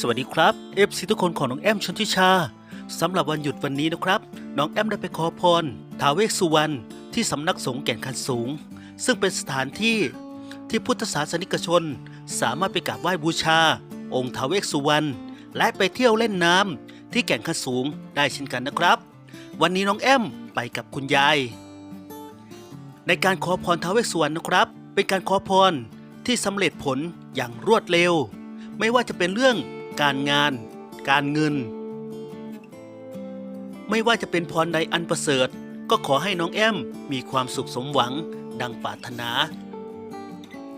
สวัสดีครับเอฟซีทุกคนของน้องแอมชนทิชาสำหรับวันหยุดวันนี้นะครับ น้องแอมได้ไปขอพรท้าวเวสสุวรรณที่สำนักสงฆ์แก่นคันสูง ซึ่งเป็นสถานที่ที่พุทธศาสนิกชน สามารถไปกราบไหว้บูชา องค์ท้าวเวสสุวรรณและไปเที่ยวเล่นน้ำที่แก่นคันสูงได้เช่นกันนะครับ วันนี้น้องแอมไปกับคุณยาย ในการขอพรท้าวเวสสุวรรณนะครับ เป็นการขอพรที่สำเร็จผลอย่างรวดเร็ว ไม่ว่าจะเป็นเรื่อง การงาน การเงิน ไม่ว่าจะเป็นพรใดอันประเสริฐ ก็ขอให้น้องแอมมีความสุขสมหวัง ดังปรารถนา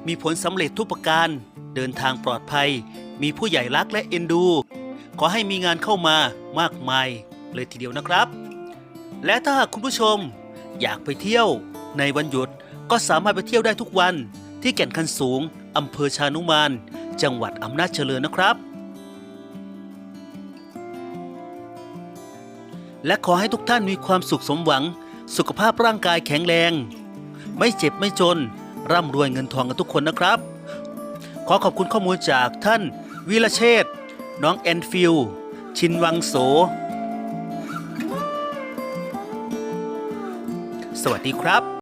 มีผลสำเร็จทุกประการ เดินทางปลอดภัย มีผู้ใหญ่รักและเอ็นดู ขอให้มีงานเข้ามามากมาย เลยทีเดียวนะครับ และถ้าหากคุณผู้ชม อยากไปเที่ยว ในวันหยุดก็สามารถไปเที่ยวได้ทุกวันที่แก่นคันสูงอำเภอชานุมาน จังหวัดอำนาจเจริญนะครับ และขอให้ทุกท่านมีความสุขสมหวัง สุขภาพร่างกายแข็งแรง ไม่เจ็บไม่จน ร่ำรวยเงินทองกันทุกคนนะครับ ขอขอบคุณข้อมูลจากท่านวิรเชษน้องแอนฟิลชินวังโส สวัสดีครับ